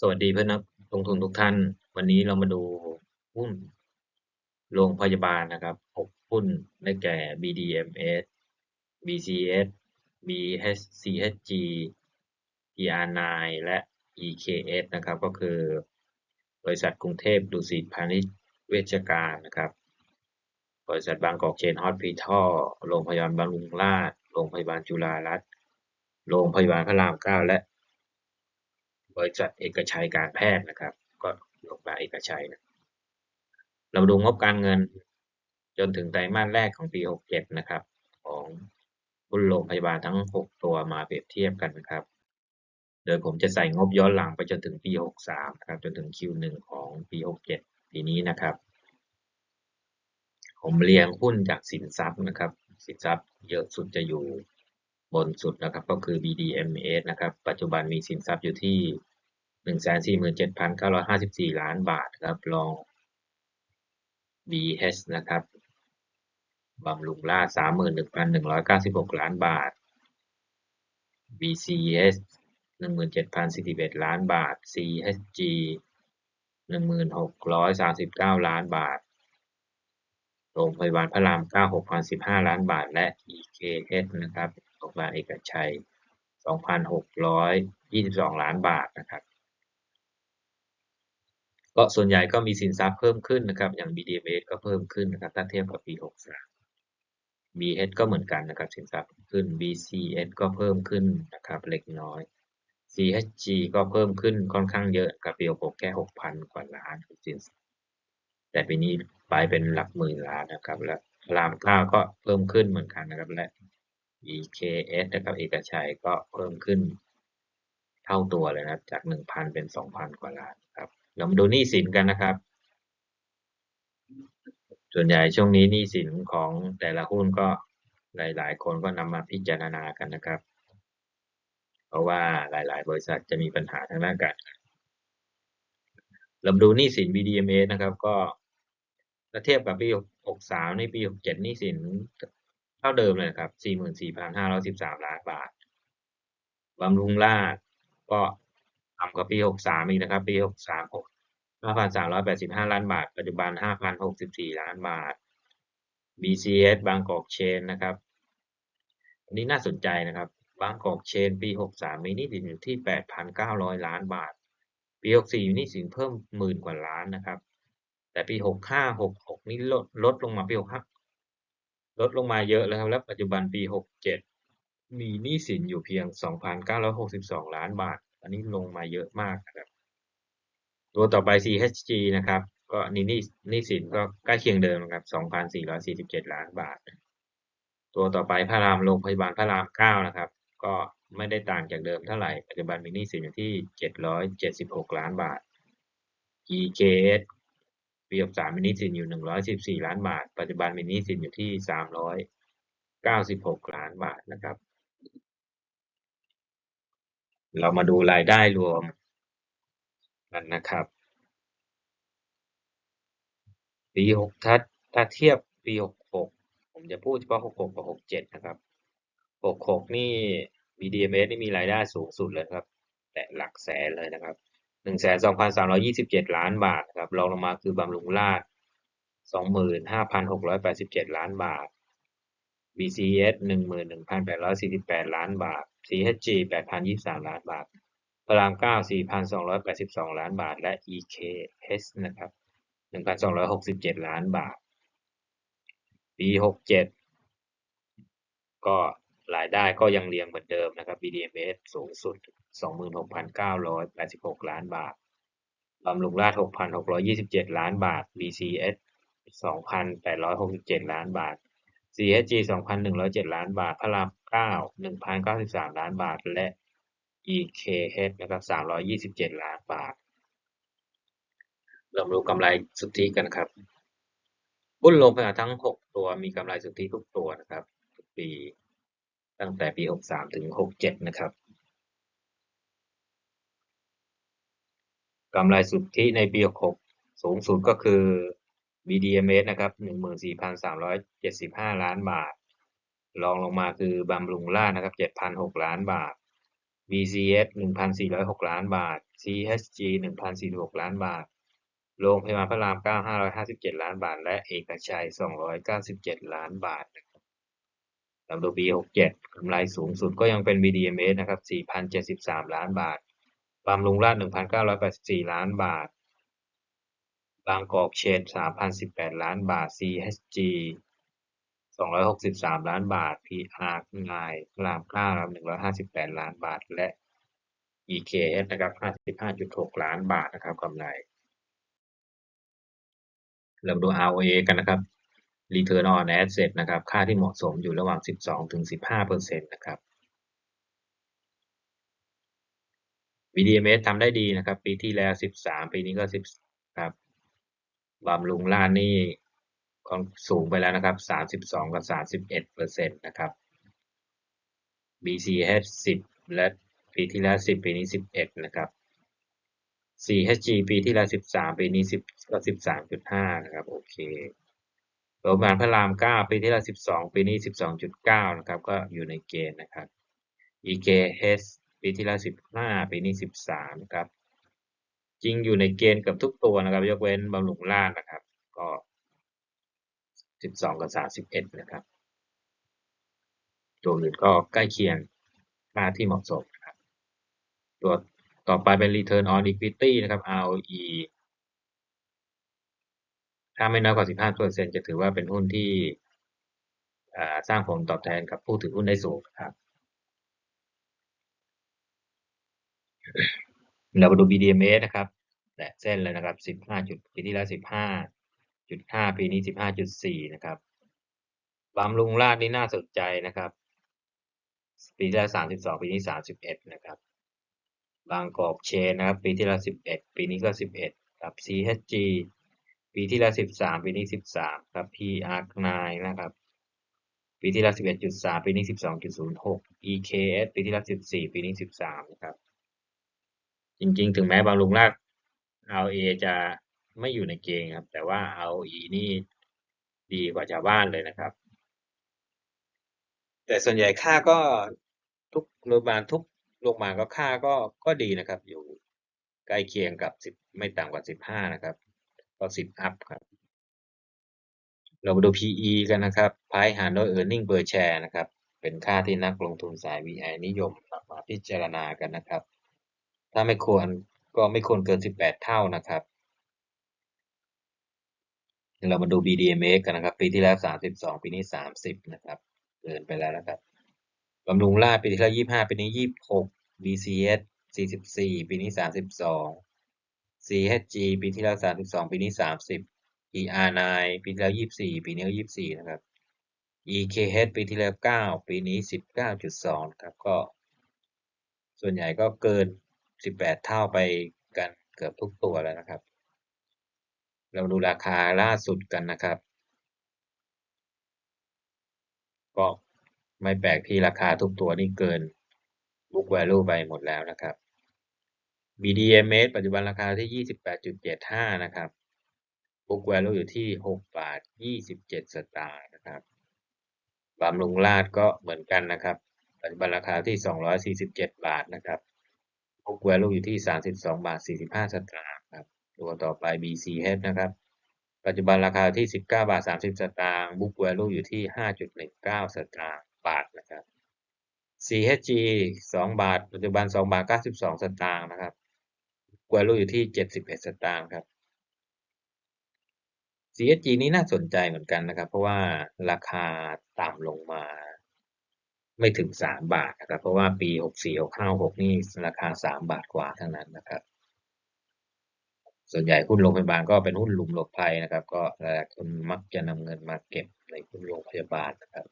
สวัสดีเพื่อนนักลงทุนทุกท่าน วันนี้เรามาดูหุ้นโรงพยาบาลนะครับ6หุ้นได้แก่ BDMs BCS BHCHG PR9 และ EKS นะครับ ก็คือบริษัทกรุงเทพดุสิตพาณิชย์เวชการนะครับ บริษัทบางกอกเชนฮอสพิทอลโรงพยาบาลบำรุงราษฎร์โรงพยาบาลจุฬารัตน์โรงพยาบาลพระรามเก้าและ บริษัทเอกชัยการแพทย์นะครับ ก็โรงพยาบาลเอกชัยนะเราดูงบการเงินจนถึงไตรมาสแรกของปี 67 นะครับ ของหุ้นโรงพยาบาลทั้ง 6 ตัวมาเปรียบเทียบกันนะครับ โดยผมจะใส่งบย้อนหลังไปจนถึงปี 63 นะครับ จนถึง Q1 ของปี 67 ปีนี้นะครับ ผมเรียงหุ้นจากสินทรัพย์นะครับ สินทรัพย์เยอะสุดจะอยู่ บนสุดนะครับก็คือ BDMs นะครับปัจจุบันมีสินทรัพย์อยู่ที่ 147,954 ล้านบาทครับรอง BH นะครับบำรุงราษฎร์31,196 ล้านบาท BCS 17,041 ล้านบาท CHG 1639 ล้านบาท โรงพยาบาลพระราม 9 6,015 ล้านบาท และ EKS นะครับ โรงพยาบาลเอกชัย 2,622 ล้านบาทนะครับก็ส่วนใหญ่ก็มีสินทรัพย์เพิ่มขึ้นนะครับ อย่าง BDMs ก็เพิ่มขึ้นนะครับถ้าเทียบกับปี 63 BH ก็เหมือนกันนะครับ สินทรัพย์ขึ้น BCS ก็เพิ่มขึ้นนะครับ เล็กน้อย CHG ก็เพิ่มขึ้นค่อนข้างเยอะกับปี66แค่ 6,000 กว่าล้านสินทรัพย์แต่ปีนี้ไปเป็นหลักหมื่นล้านนะครับ และรามข้าวก็เพิ่มขึ้นเหมือนกันนะครับ และ EKS นะครับเอกชัยก็เพิ่มขึ้นเท่าตัวเลยนะครับ จาก 1,000 เป็น 2,000 กว่าล้านครับเรามาดูหนี้สินกันนะครับ ส่วนใหญ่ช่วงนี้หนี้สินของแต่ละหุ้นก็หลาย ๆ คนก็นำมาพิจารณากันนะครับ เพราะว่าหลาย ๆ บริษัทจะมีปัญหาทางด้านการเรามาดูหนี้สิน BDMs นะครับ ก็ถ้าเทียบกับปี 63 ในปี 67หนี้สิน เท่าเดิมเลยครับ 44,513 ล้านบาทบำรุงราษฎร์ก็ต่ำกว่าปี 63 อีกนะครับ ปี 63 5,385 ล้านบาท ปัจจุบัน 5,064 ล้านบาท BCS บางกอกเชนนะครับ อันนี้น่าสนใจนะครับ บางกอกเชน ปี 63 มีหนี้สินอยู่ที่ 8,900 ล้านบาท ปี 64มีหนี้สินเพิ่มหมื่นกว่าล้านนะครับ แต่ปี 65 66 นี่ลดลดลงมาปี65 ลดลงมาเยอะแล้วครับ และปัจจุบันปี 67 มีหนี้สินอยู่เพียง 2,962 ล้านบาท อันนี้ลงมาเยอะมากนะครับ ตัวต่อไป CHG นะครับ ก็นี่นี่นี่สินก็ใกล้เคียงเดิมนะครับ 2,447 ล้านบาท ตัวต่อไปพระรามโรงพยาบาลพระราม 9 นะครับ ก็ไม่ได้ต่างจากเดิมเท่าไหร่ ปัจจุบันมีหนี้สินอยู่ที่ 776 ล้านบาท EKS ปี63มีหนี้สินอยู่114ล้านบาท ปัจจุบันมีหนี้สินอยู่ที่396ล้านบาทนะครับ เรามาดูรายได้รวมกันนะครับ ปีหกถ้าถ้าเทียบปีหกหกผมจะพูดเฉพาะหกหกกับหกเจ็ดนะครับหกหกนี่ BDMs นี่มีรายได้สูงสุดเลยครับ แต่หลักแสนเลยนะครับ หนึ่งแสนสองพันสามร้อยี่สิบเจ็ดล้านบาทครับรองลงมาคือบำรุงราษฎร์สองหมื่นห้าพันหกร้อยแปดสิบเจ็ดล้านบาท BCS หนึ่งหมื่นหนึ่งพันแปดร้อยสี่สิบแปดล้านบาท CHG แปดพันยี่สามล้านบาท พระรามเก้าสี่พันสองร้อยแปดสิบสองล้านบาท และ EKS นะครับหนึ่งพันสองร้อยหกสิบเจ็ดล้านบาท ปีหกเจ็ดก็ รายได้ก็ยังเรียงเหมือนเดิมนะครับ BDMs สูงสุดสองหมื่นหกพันเก้าร้อยแปดสิบหกล้านบาทบำรุงราษฎร์หกพันหกร้อยี่สิบเจ็ดล้านบาท BCS สองพันแปดร้อยหกสิบเจ็ดล้านบาท CHG สองพันหนึ่งร้อยเจ็ดล้านบาท พระรามเก้าหนึ่งพันเก้าสิบสามล้านบาท และ EKH นะครับสามร้อยยี่สิบเจ็ดล้านบาท เรามาดูกำไรสุทธิกันครับหุ้นโรงพยาบาลทั้ง 6 ตัวมีกำไรสุทธิทุกตัวนะครับ ทุกปี ตั้งแต่ปี 63 ถึง 67 นะครับกำไรสุทธิในปี 66 สูงสุดก็คือ BDMs นะครับ 14,375 ล้านบาท รองลงมาคือบำรุงรานะครับ 7,006 ล้านบาท BCS 1,406 ล้านบาท CHG 1,046 ล้านบาท โรงพยาบาลพระราม 9 557 ล้านบาท และเอกชัย 297 ล้านบาทำตัวปี67 กำไรสูงสุดก็ยังเป็น BDMs นะครับ 4,073 ล้านบาทบำรุงราษฎร์1,984 ล้านบาท บางกอกเชน 3,018 ล้านบาท CHG 263 ล้านบาท PR นายราม9ครับ 158 ล้านบาท และ EKS นะครับ 55.6 ล้านบาทนะครับกำไรเรามาดู ROA กันนะครับ Return on Asset นะครับ ค่าที่เหมาะสมอยู่ระหว่าง 12-15%นะครับ BDMs ทำได้ดีนะครับ ปีที่แล้ว 13 ปีนี้ก็ 10 ครับบำรุงรานี่สูงไปแล้วนะครับ 32 กับ 31%นะครับ BCH 10 และปีที่แล้ว 10 ปีนี้ 11 นะครับ 4HG ปีที่แล้ว 13 ปีนี้ 10 ก็ 13.5 นะครับ โอเค โรงพยาบาลพระราม9ปีที่แล้ว12ปีนี้12.9นะครับ ก็อยู่ในเกณฑ์นะครับ EKS ปีที่แล้ว15ปีนี้13นะครับ จริงอยู่ในเกณฑ์กับทุกตัวนะครับ ยกเว้นบำรุงราษฎร์นะครับ ก็12กับ31นะครับ ตัวอื่นก็ใกล้เคียงค่าที่เหมาะสมนะครับ ตัวต่อไปเป็น Return on Equity นะครับ ROE ถ้าไม่น้อยกว่า 15%จะถือว่าเป็นหุ้นที่สร้างผลตอบแทนกับผู้ถือหุ้นได้สูงครับเรามาดู BDMs นะครับแตะเส้นเลยนะครับ 15 จุดปีที่แล้ว 15.5ปีนี้ 15.4 นะครับบำรุงราษฎร์นี่น่าสนใจนะครับ ปีที่แล้ว 32 ปีนี้ 31 นะครับ บางกอกเชนนะครับ ปีที่แล้ว 11 ปีนี้ก็ 11 ครับ CHG ปีที่แล้ว13ปีนี้13ครับ PR9 นะครับ ปีที่แล้ว11.3ปีนี้12.06 EKS ปีที่แล้ว14ปีนี้13นะครับ จริงๆ ถึงแม้บางลุงราก ROA จะไม่อยู่ในเกณฑ์ครับ แต่ว่า ROE นี่ดีกว่าชาวบ้านเลยนะครับ แต่ส่วนใหญ่ค่าก็ทุกโรงพยาบาลทุกโรงพยาบาลก็ค่าก็ก็ดีนะครับ อยู่ใกล้เคียงกับ10ไม่ต่ำกว่า15นะครับ ก็10อัพครับ เรามาดู PE กันนะครับ Price หารด้วย Earning per share นะครับ เป็นค่าที่นักลงทุนสาย VI นิยมมาพิจารณากันนะครับ ถ้าไม่ควรก็ไม่ควรเกิน 18 เท่านะครับเรามาดู BDMs กันนะครับ ปีที่แล้ว 32 ปีนี้ 30 นะครับ เกินไปแล้วนะครับบำรุงราษฎร์ปีที่แล้ว 25 ปีนี้ 26 BCS 44 ปีนี้ 32 CHG ปีที่แล้ว 32 ปีนี้ 30 ER9 ปีที่แล้ว 24 ปีนี้ก็ 24 นะครับ EKH ปีที่แล้ว 9 ปีนี้ 19.2 ครับก็ส่วนใหญ่ก็เกิน 18 เท่าไปกันเกือบทุกตัวแล้วนะครับ เราดูราคาล่าสุดกันนะครับ ก็ไม่แปลกที่ราคาทุกตัวนี่เกิน book value ไปหมดแล้วนะครับ BDMs ปัจจุบันราคาที่ 28.75 นะครับ book value อยู่ที่ 6 บาท 27 สตางค์นะครับบำรุงราษฎร์ก็เหมือนกันนะครับ ปัจจุบันราคาที่ 247 บาทนะครับ book value อยู่ที่ 32 บาท 45 สตางค์ครับ ตัวต่อไป BCH นะครับ ปัจจุบันราคาที่ 19 บาท 30 สตางค์ book value อยู่ที่ 5.19 สตางค์บาทนะครับ CHG 2 บาท ปัจจุบัน 2 บาท 92 สตางค์นะครับ value อยู่ที่ 71 สตางค์ครับ CHG นี้น่าสนใจเหมือนกันนะครับ เพราะว่าราคาต่ำลงมา ไม่ถึง 3 บาทนะครับ เพราะว่าปี 64 65 6 นี่ราคา 3 บาทกว่าทั้งนั้นนะครับ ส่วนใหญ่หุ้นโรงพยาบาลก็เป็นหุ้นหลุมหลบภัยนะครับ ก็หลายคนมักจะนำเงินมาเก็บในหุ้นโรงพยาบาลนะครับ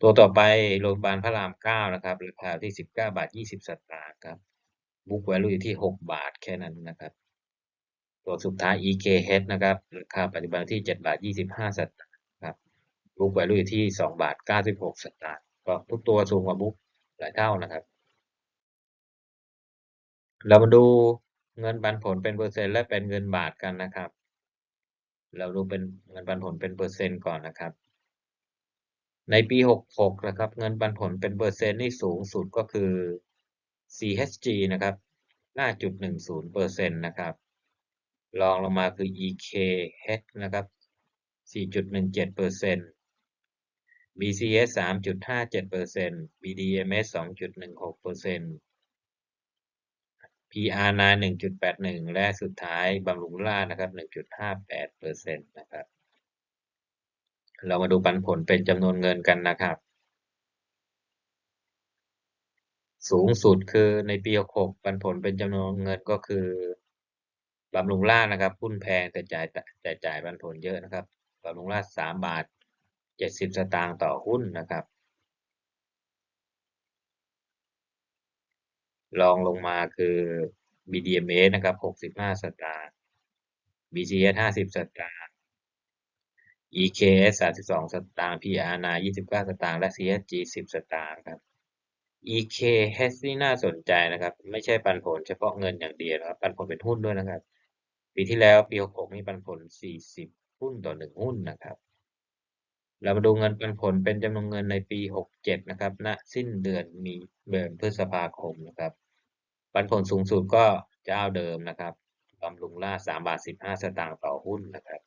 ตัวต่อไปโรงพยาบาลพระราม 9 นะครับราคาที่ 19 บาท 20 สตางค์ครับ book value อยู่ที่ 6 บาทแค่นั้นนะครับตัวสุดท้าย EKH นะครับราคาปัจจุบันที่ 7 บาท 25 สตางค์ครับ book value อยู่ที่ 2 บาท 96 สตางค์ก็ทุกตัวสูงกว่า book หลายเท่านะครับ เรามาดูเงินปันผลเป็นเปอร์เซ็นต์และเป็นเงินบาทกันนะครับ เราดูเป็นเงินปันผลเป็นเปอร์เซ็นต์ก่อนนะครับ ในปี 66 นะครับ เงินปันผลเป็นเปอร์เซ็นต์นี่สูงสุดก็คือ CHG นะครับ 5.10%นะครับรองลงมาคือ EKH นะครับ 4.17% BCS 3.57% BDMs 2.16% PR9 1.81 และสุดท้ายบำรุงรานะครับ 1.58%นะครับ เรามาดูปันผลเป็นจำนวนเงินกันนะครับ สูงสุดคือในปี66ปันผลเป็นจำนวนเงินก็คือบำรุงราษฎร์นะครับหุ้นแพงแต่จ่ายแต่จ่ายปันผลเยอะนะครับบำรุงราษฎร์3บาท70สตางค์ต่อหุ้นนะครับรองลงมาคือ BDMs นะครับ 65 สตางค์ BCS 50 สตางค์ EKS 32 สตางค์ PR9 29 สตางค์ และ CSG 10 สตางค์ครับ EKH นี่น่าสนใจนะครับ ไม่ใช่ปันผลเฉพาะเงินอย่างเดียวนะครับ ปันผลเป็นหุ้นด้วยนะครับ ปีที่แล้วปี 66 นี่ปันผล 40 หุ้นต่อ 1 หุ้นนะครับ เรามาดูเงินปันผลเป็นจำนวนเงินในปี 67 นะครับณสิ้นเดือนมีเดือนพฤษภาคมนะครับ ปันผลสูงสุดก็เจ้าเดิมนะครับบำรุงรา3บาท 15 สตางค์ต่อหุ้นนะครับ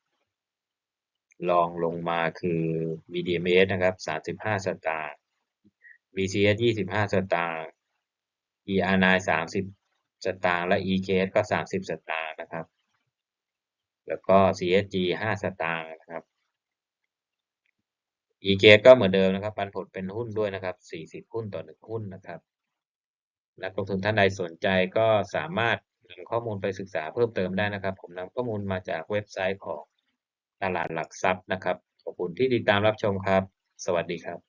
รองลงมาคือ BDMs นะครับ 35 สตางค์ BCS 25สตางค์ ER9 30สตางค์และ EKS ก็30สตางค์นะครับ แล้วก็ CSG 5สตางค์นะครับ EKS ก็เหมือนเดิมนะครับ ปันผลเป็นหุ้นด้วยนะครับ40หุ้นต่อ1หุ้นนะครับ นักลงทุนท่านใดสนใจก็สามารถนำข้อมูลไปศึกษาเพิ่มเติมได้นะครับ ผมนำข้อมูลมาจากเว็บไซต์ของตลาดหลักทรัพย์นะครับ ขอบคุณที่ติดตามรับชมครับ สวัสดีครับ